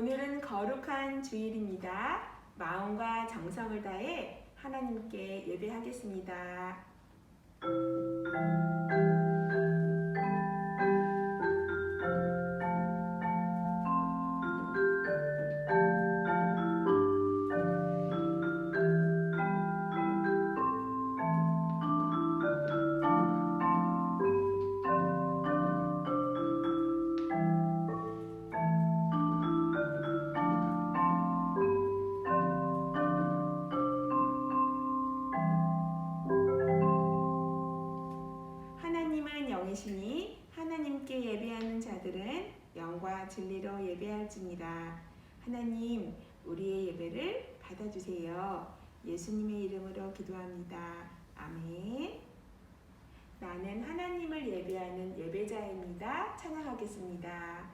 오늘은 거룩한 주일입니다. 마음과 정성을 다해 하나님께 예배하겠습니다. 기도합니다. 아멘. 나는 하나님을 예배하는 예배자입니다. 찬양하겠습니다.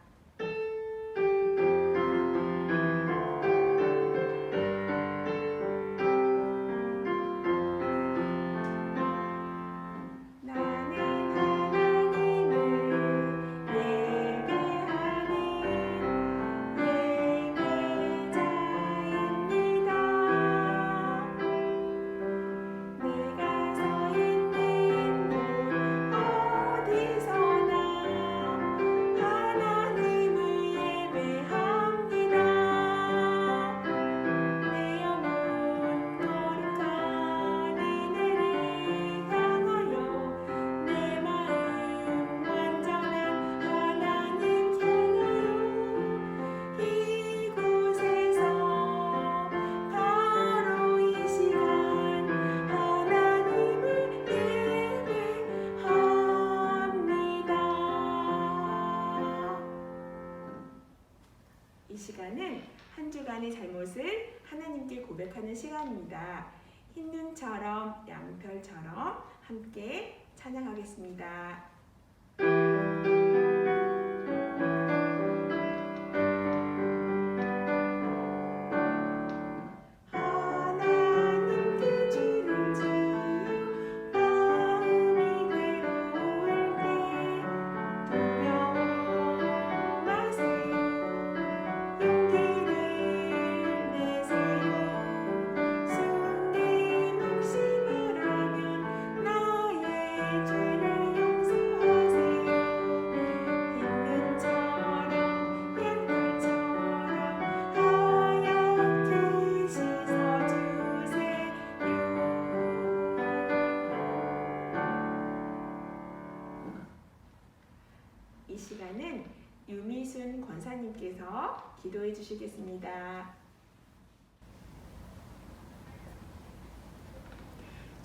찬양하겠습니다.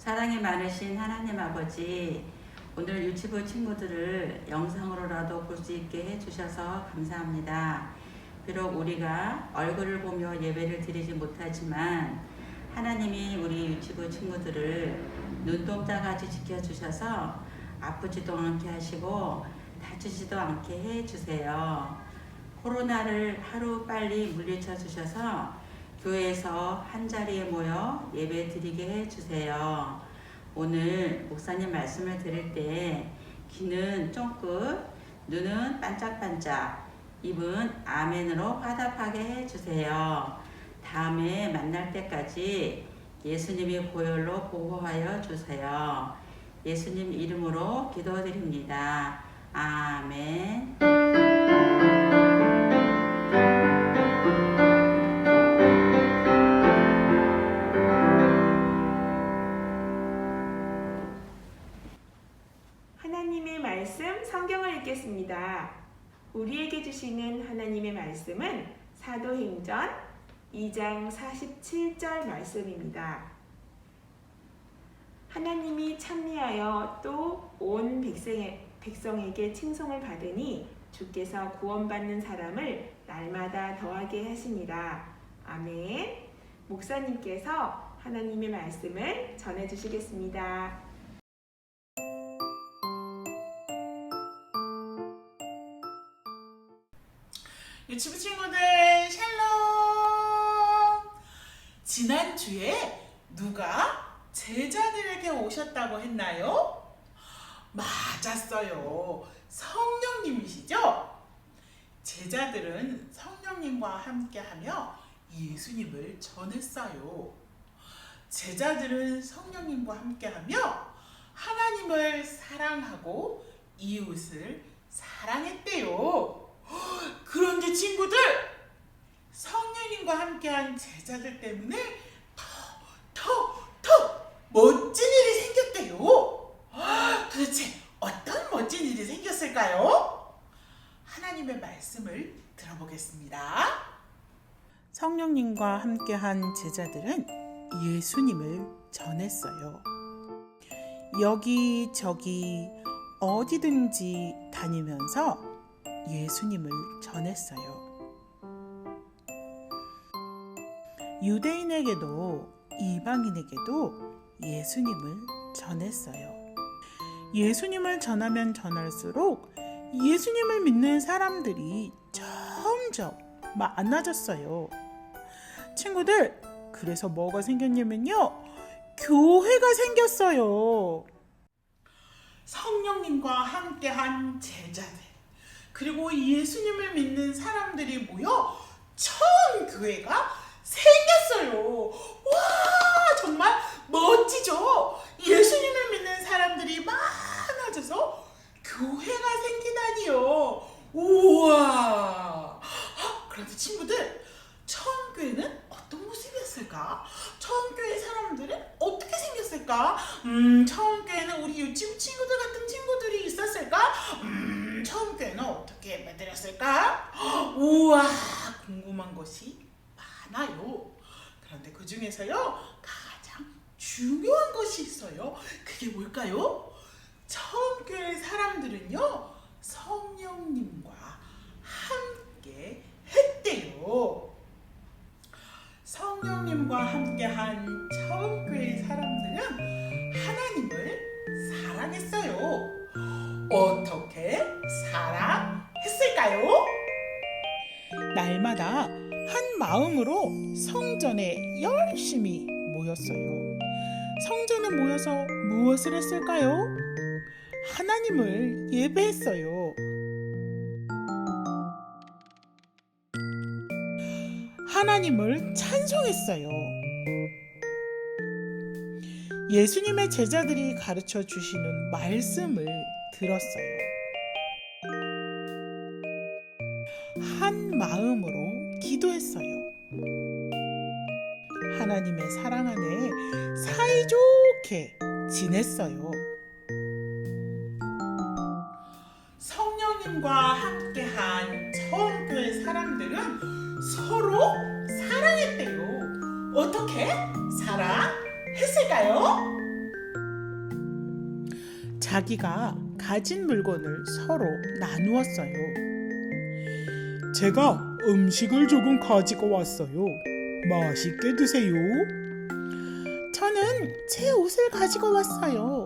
사랑이 많으신 하나님 아버지, 오늘 유치부 친구들을 영상으로라도 볼 수 있게 해주셔서 감사합니다. 비록 우리가 얼굴을 보며 예배를 드리지 못하지만 하나님이 우리 유치부 친구들을 눈동자같이 지켜주셔서 아프지도 않게 하시고 다치지도 않게 해주세요. 코로나를 하루 빨리 물리쳐 주셔서 교회에서 한 자리에 모여 예배 드리게 해 주세요. 오늘 목사님 말씀을 들을 때 귀는 쫑긋, 눈은 반짝반짝, 입은 아멘으로 화답하게 해 주세요. 다음에 만날 때까지 예수님이 보혈로 보호하여 주세요. 예수님 이름으로 기도드립니다. 아멘. 말씀은 사도행전 2장 47절 말씀입니다. 하나님이 참리하여 또 온 백성에게 칭송을 받으니 주께서 구원받는 사람을 날마다 더하게 하시니라. 아멘. 목사님께서 하나님의 말씀을 전해 주시겠습니다. 유치부 친구들 샬롬 지난주에 누가 제자들에게 오셨다고 했나요? 맞았어요 성령님이시죠? 제자들은 성령님과 함께하며 예수님을 전했어요. 제자들은 성령님과 함께하며 하나님을 사랑하고 이웃을 사랑했대요. 그런데 친구들, 성령님과 함께한 제자들 때문에 더, 더, 더 멋진 일이 생겼대요. 도대체 어떤 멋진 일이 생겼을까요? 하나님의 말씀을 들어보겠습니다. 성령님과 함께한 제자들은 예수님을 전했어요. 여기저기 어디든지 다니면서 예수님을 전했어요. 유대인에게도 이방인에게도 예수님을 전했어요. 예수님을 전하면 전할수록 예수님을 믿는 사람들이 점점 많아졌어요. 친구들, 그래서 뭐가 생겼냐면요. 교회가 생겼어요. 성령님과 함께한 제자들, 그리고 예수님을 믿는 사람들이 모여 처음 교회가 생겼어요. 와, 정말 멋지죠? 예수님을 믿는 사람들이 많아져서 교회가 생기다니요. 우와. 헉, 그런데 친구들, 처음 교회는 어떤 모습이었을까? 처음 교회 사람들은 어떻게 생겼을까? 음, 처음 교회는 우리 유치부 친구들 같은 친구들이 있었을까? 음, 처음 교회는 어떻게 만들었을까? 헉, 우와, 궁금한 것이 많아요. 그런데 그 중에서요, 가장 중요한 것이 있어요. 그게 뭘까요? 처음 교회 사람들은요, 성령님과 함께 했대요. 성령님과 함께 한 처음 교회 사람들은 하나님을 사랑했어요. 어떻게 사랑했을까요? 날마다 한 마음으로 성전에 열심히 모였어요. 성전에 모여서 무엇을 했을까요? 하나님을 예배했어요. 하나님을 찬송했어요. 예수님의 제자들이 가르쳐 주시는 말씀을 들었어요. 한 마음으로 기도했어요. 하나님의 사랑 안에 사이좋게 지냈어요. 성령님과 함께한 처음 교회 사람들은 서로 사랑했대요. 어떻게 사랑했을까요? 자기가 가진 물건을 서로 나누었어요. 제가 음식을 조금 가지고 왔어요. 맛있게 드세요. 저는 제 옷을 가지고 왔어요.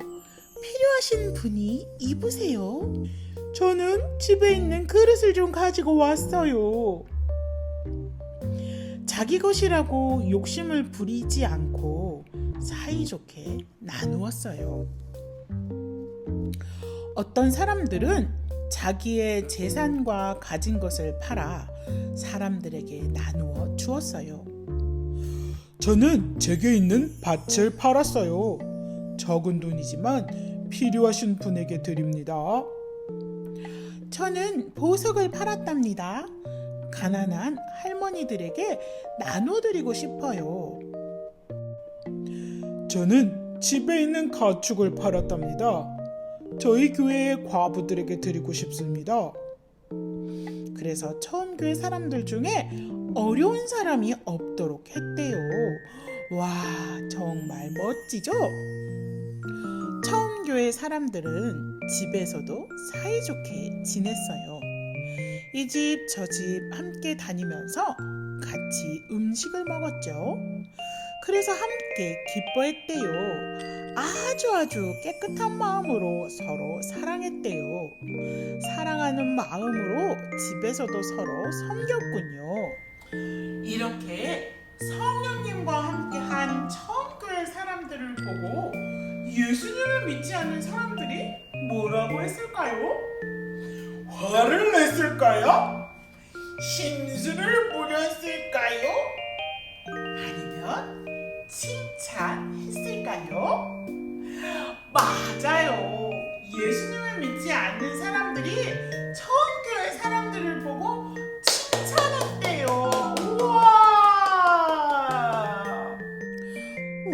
필요하신 분이 입으세요. 저는 집에 있는 그릇을 좀 가지고 왔어요. 자기 것이라고 욕심을 부리지 않고 사이좋게 나누었어요. 어떤 사람들은 자기의 재산과 가진 것을 팔아 사람들에게 나누어 주었어요. 저는 제게 있는 밭을 팔았어요. 적은 돈이지만 필요하신 분에게 드립니다. 저는 보석을 팔았답니다. 가난한 할머니들에게 나눠드리고 싶어요. 저는 집에 있는 가축을 팔았답니다. 저희 교회의 과부들에게 드리고 싶습니다. 그래서 처음 교회 사람들 중에 어려운 사람이 없도록 했대요. 와, 정말 멋지죠? 처음 교회 사람들은 집에서도 사이좋게 지냈어요. 이 집 저 집 함께 다니면서 같이 음식을 먹었죠. 그래서 함께 기뻐했대요. 아주 아주 깨끗한 마음으로 서로 사랑했대요. 사랑하는 마음으로 집에서도 서로 섬겼군요. 이렇게 성령님과 함께한 처음 교회 사람들을 보고 예수님을 믿지 않는 사람들이 뭐라고 했을까요? 화를 냈을까요? 심술을 부렸을까요? 아니면 칭찬했을까요? 맞아요. 예수님을 믿지 않는 사람들이 처음 교회 사람들을 보고 칭찬했대요. 우와!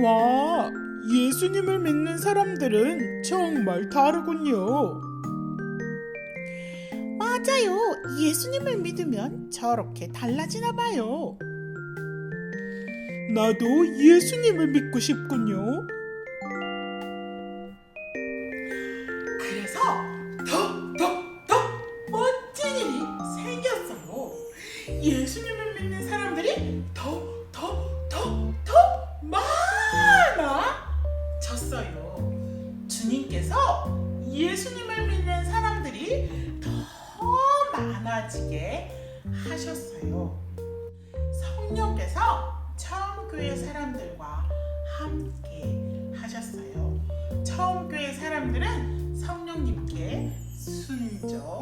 와, 예수님을 믿는 사람들은 정말 다르군요. 맞아요. 예수님을 믿으면 저렇게 달라지나 봐요. 나도 예수님을 믿고 싶군요. 그래서 더, 더, 더 멋진 일이 생겼어요. 예수님을 믿는 사람들이 더, 더, 더, 더 많아졌어요. 주님께서 예수님을 믿는 사람들이 더 많아지게 하셨어요. 성령께서 처음 교회 사람들과 함께 하셨어요. 처음 교회 사람들은 성령님께 순종했어요.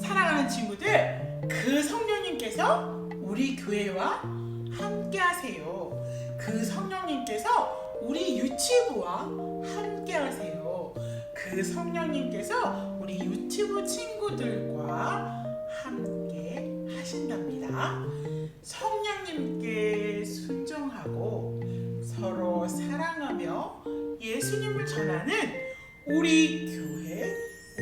사랑하는 친구들, 그 성령님께서 우리 교회와 함께 하세요. 그 성령님께서 우리 유치부와 함께 하세요. 그 성령님께서 우리 유치부 친구들과 함께 하신답니다. 성령님께 순종하고 서로 사랑하며 예수님을 전하는 우리 교회,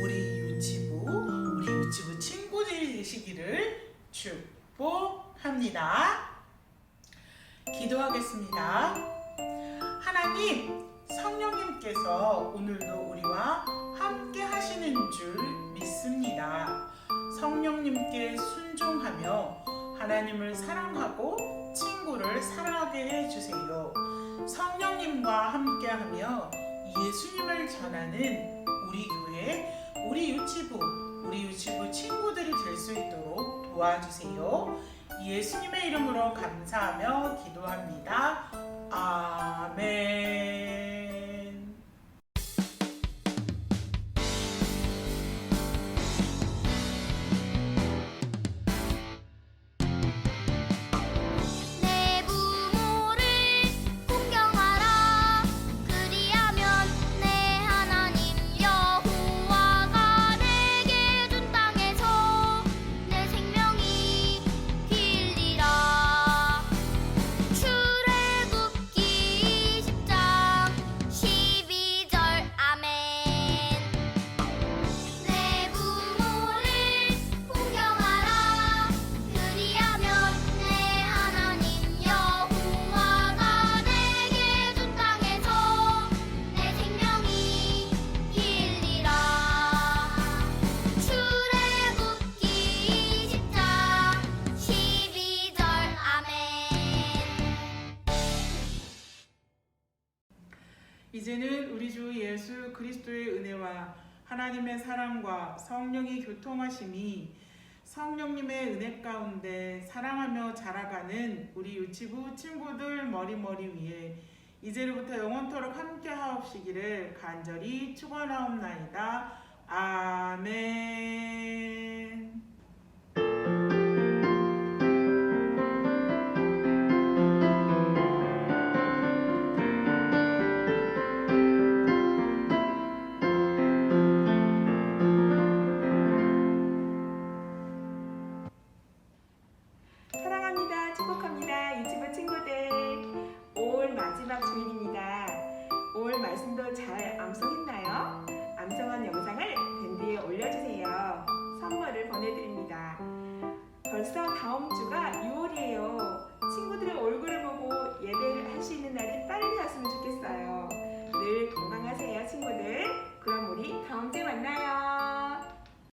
우리 유치부, 우리 유치부 친구들이 되시기를 축복합니다. 기도하겠습니다. 하나님, 성령님께서 오늘도 우리와 함께 하시는 줄 믿습니다. 성령님께 순종하며 하나님을 사랑하고 친구를 사랑하게 해주세요. 성령님과 함께하며 예수님을 전하는 우리 교회, 우리 유치부, 우리 유치부 친구들이 될 수 있도록 도와주세요. 예수님의 이름으로 감사하며 기도합니다. 아멘. 하나님의 사랑과 성령이 교통하심이 성령님의 은혜 가운데 사랑하며 자라가는 우리 유치부 친구들 머리머리 위에 이제부터 영원토록 함께 하옵시기를 간절히 축원하옵나이다. 아멘.